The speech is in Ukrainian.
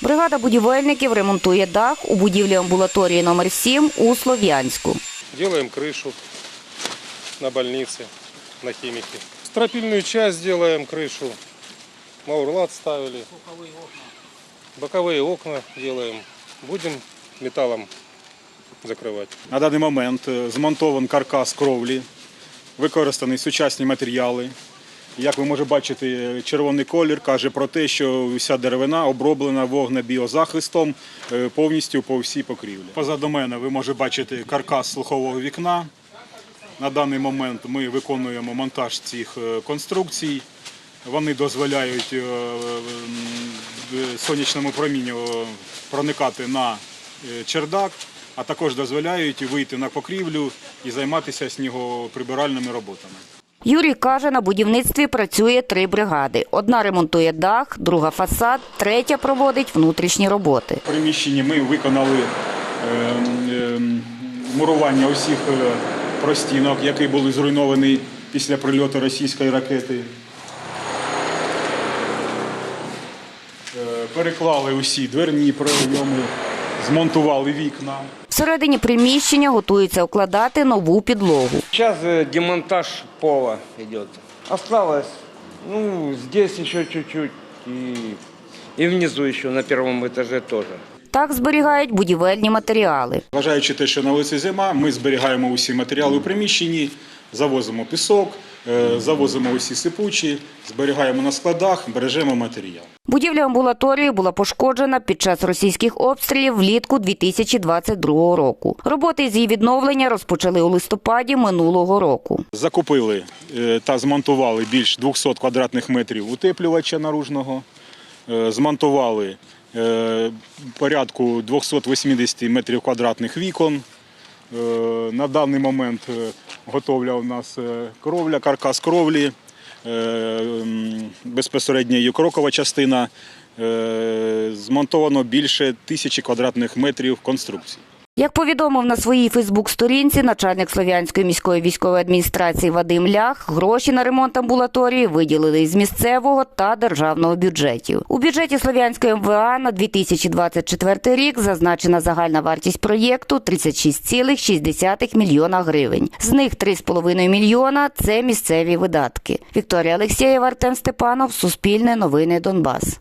Бригада будівельників ремонтує дах у будівлі амбулаторії номер 7 у Слов'янську. Делаем крышу на больнице, на химике. Стропильную часть делаем, крышу. Маурлат ставили. Боковые окна делаем. Будем металлом закрывать. На даний момент е, змонтований каркас кровлі, використані сучасні матеріали. Як ви можете бачити, червоний колір каже про те, що вся деревина оброблена вогнебіозахистом е, повністю по всій покрівлі. Позаду мене ви можете бачити каркас слухового вікна. На даний момент ми виконуємо монтаж цих е, конструкцій. Вони дозволяють е, сонячному промінню проникати на чердак, а також дозволяють вийти на покрівлю і займатися снігоприбиральними роботами. Юрій каже, на будівництві працює три бригади. Одна ремонтує дах, друга фасад, третя проводить внутрішні роботи. В приміщенні ми виконали е, е, мурування усіх е, простінок, які були зруйновані після прильоту російської ракети. Е, Переклали усі дверні прийоми, змонтували вікна. Всередині приміщення готуються укладати нову підлогу. Сейчас э, демонтаж пола идет. Осталось, ну, здесь еще чуть-чуть и, и внизу еще на первом этаже тоже. Так зберігають будівельні матеріали. Вважаючи те, що на вулиці зима, ми зберігаємо усі матеріали у приміщенні, завозимо пісок, е, завозимо усі сипучі, зберігаємо на складах, бережемо матеріал. Будівля амбулаторії була пошкоджена під час російських обстрілів влітку 2022 року. Роботи з її відновлення розпочали у листопаді минулого року. Закупили е, та змонтували більш 200 квадратних метрів утеплювача наружного, е, змонтували е, порядку 280 метрів квадратних вікон. На даний момент готовля у нас кровля, каркас кровлі, безпосередньо її крокова частина. Е, Змонтовано більше тисячі квадратних метрів конструкцій. Як повідомив на своїй Фейсбук-сторінці начальник Слов'янської міської військової адміністрації Вадим Лях, гроші на ремонт амбулаторії виділили з місцевого та державного бюджетів. У бюджеті Слов'янської МВА на 2024 рік зазначена загальна вартість проєкту 36,6 мільйона гривень. З них 3,5 мільйона – це місцеві видатки. Вікторія Олексєєва, Артем Степанов, Суспільне новини Донбас.